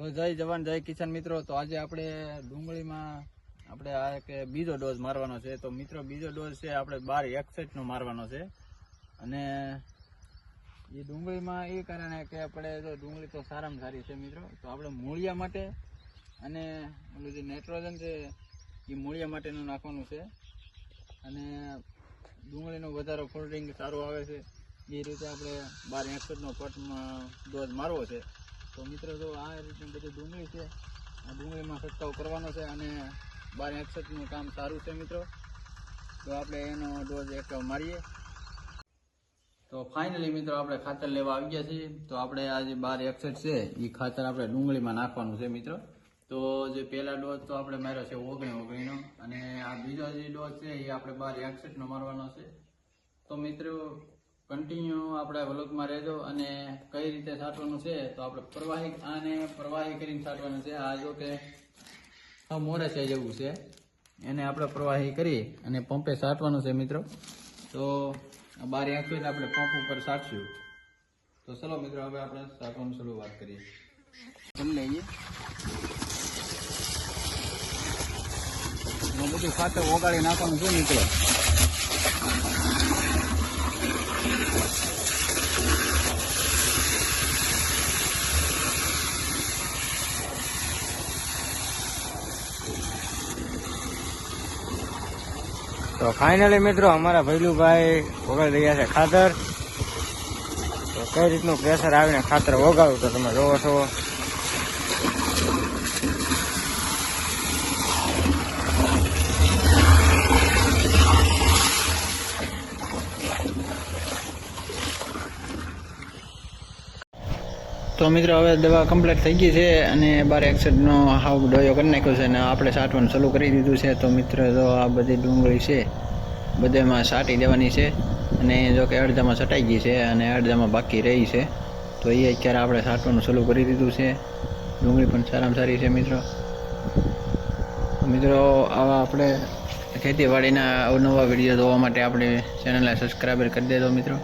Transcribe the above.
તો જય જવાન, જય કિસાન મિત્રો. તો આજે આપણે ડુંગળીમાં આપણે આ કે બીજો ડોઝ મારવાનો છે. તો મિત્રો, બીજો ડોઝ છે આપણે બાર એકસઠનો મારવાનો છે. અને એ ડુંગળીમાં એ કારણે કે આપણે જો ડુંગળી તો સારામાં સારી છે મિત્રો. તો આપણે મૂળિયા માટે અને ઓલું જે નાઇટ્રોજન છે એ મૂળિયા માટેનું નાખવાનું છે. અને ડુંગળીનો વધારો ફોલ્ડિંગ સારું આવે છે. એ રીતે આપણે બાર એકસઠનો પટમાં ડોઝ મારવો છે. તો મિત્રો જો આ રીતની બધી ડુંગળી છે, આ ડુંગળીમાં છંટકાવ કરવાનો છે અને બાર એકસઠનું કામ સારું છે મિત્રો. તો આપણે એનો ડોઝ એક મારીએ. તો ફાઇનલી મિત્રો આપણે ખાતર લેવા આવી ગયા છીએ. તો આપણે આ જે બાર એકસઠ છે એ ખાતર આપણે ડુંગળીમાં નાખવાનું છે મિત્રો. તો જે પહેલા ડોઝ તો આપણે માર્યો છે ઓગણી ઓગણીનો અને આ બીજો જે ડોઝ છે એ આપણે બાર એકસઠનો મારવાનો છે. તો મિત્રો કન્ટિન્યુ આપણે વ્લોગમાં રહેજો અને કઈ રીતે સાટવાનું છે તો આપણે પ્રવાહી આને પ્રવાહી કરીને સાટવાનું છે. આ જો કે મોરે છે જેવું છે. એને આપણે પ્રવાહી કરી અને પંપે સાટવાનું છે મિત્રો. તો બાર આંખો આપણે પંપ ઉપર છાંટશું તો ચલો મિત્રો, હવે આપણે છાંટવાનું શરૂઆત કરીએ. આ બધું ખાતર ઓગાળી નાખવાનું છે મિત્રો. તો ફાઇનલી મિત્રો, અમારા ભૈલુભાઈ ઓગાળી રહ્યા છે ખાતર. તો કઈ રીતનું પ્રેશર આવીને ખાતર ઓગાળું તો તમે જોવો છો. તો મિત્રો, હવે દવા કમ્પ્લીટ થઈ ગઈ છે અને બાર એકસઠનો હાવ ડોયો કરી નાખ્યો છે અને આપણે સાટવાનું ચાલુ કરી દીધું છે. તો મિત્રો, જો આ બધી ડુંગળી છે, બધેમાં છાંટી દેવાની છે અને જો કે અડધામાં છટાઈ ગઈ છે અને અડધામાં બાકી રહી છે. તો એ અત્યારે આપણે છાંટવાનું ચાલુ કરી દીધું છે. ડુંગળી પણ સારામાં સારી છે મિત્રો. મિત્રો, આવા આપણે ખેતીવાડીના અવનવા વીડિયો જોવા માટે આપણે ચેનલને સબસ્ક્રાઈબર કરી દેજો મિત્રો.